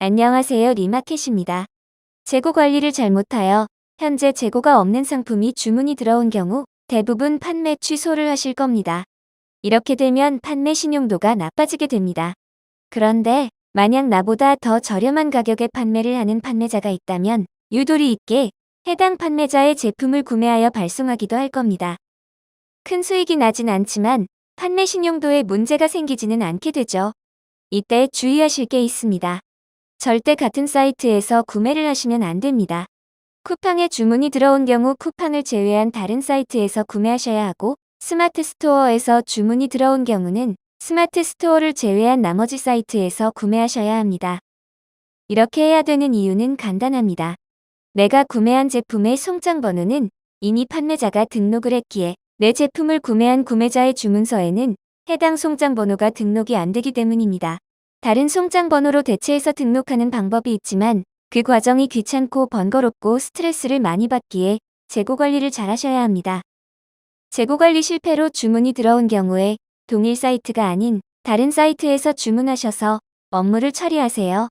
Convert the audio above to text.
안녕하세요 리마켓입니다. 재고 관리를 잘못하여 현재 재고가 없는 상품이 주문이 들어온 경우 대부분 판매 취소를 하실 겁니다. 이렇게 되면 판매 신용도가 나빠지게 됩니다. 그런데 만약 나보다 더 저렴한 가격에 판매를 하는 판매자가 있다면 유도리 있게 해당 판매자의 제품을 구매하여 발송하기도 할 겁니다. 큰 수익이 나진 않지만 판매 신용도에 문제가 생기지는 않게 되죠. 이때 주의하실 게 있습니다. 절대 같은 사이트에서 구매를 하시면 안 됩니다. 쿠팡에 주문이 들어온 경우 쿠팡을 제외한 다른 사이트에서 구매하셔야 하고 스마트 스토어에서 주문이 들어온 경우는 스마트 스토어를 제외한 나머지 사이트에서 구매하셔야 합니다. 이렇게 해야 되는 이유는 간단합니다. 내가 구매한 제품의 송장 번호는 이미 판매자가 등록을 했기에 내 제품을 구매한 구매자의 주문서에는 해당 송장 번호가 등록이 안 되기 때문입니다. 다른 송장 번호로 대체해서 등록하는 방법이 있지만 그 과정이 귀찮고 번거롭고 스트레스를 많이 받기에 재고 관리를 잘 하셔야 합니다. 재고 관리 실패로 주문이 들어온 경우에 동일 사이트가 아닌 다른 사이트에서 주문하셔서 업무를 처리하세요.